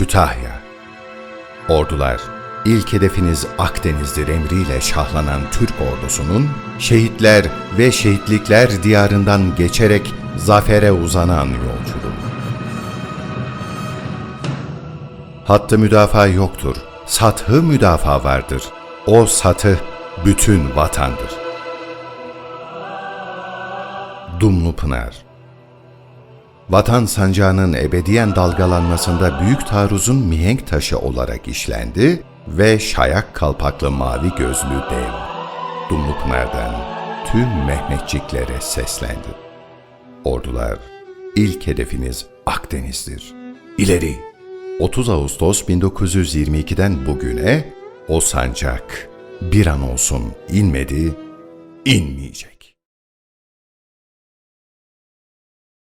Kütahya Ordular, ilk hedefiniz Akdeniz'dir emriyle şahlanan Türk ordusunun, şehitler ve şehitlikler diyarından geçerek zafere uzanan yolculuğu. Hattı müdafaa yoktur, sathı müdafaa vardır. O satı bütün vatandır. Dumlu Pınar Vatan sancağının ebediyen dalgalanmasında büyük taarruzun mihenk taşı olarak işlendi ve şayak kalpaklı mavi gözlü dev Dumlupınar'dan tüm Mehmetçiklere seslendi. Ordular, ilk hedefiniz Akdeniz'dir. İleri! 30 Ağustos 1922'den bugüne o sancak bir an olsun inmedi, inmeyecek.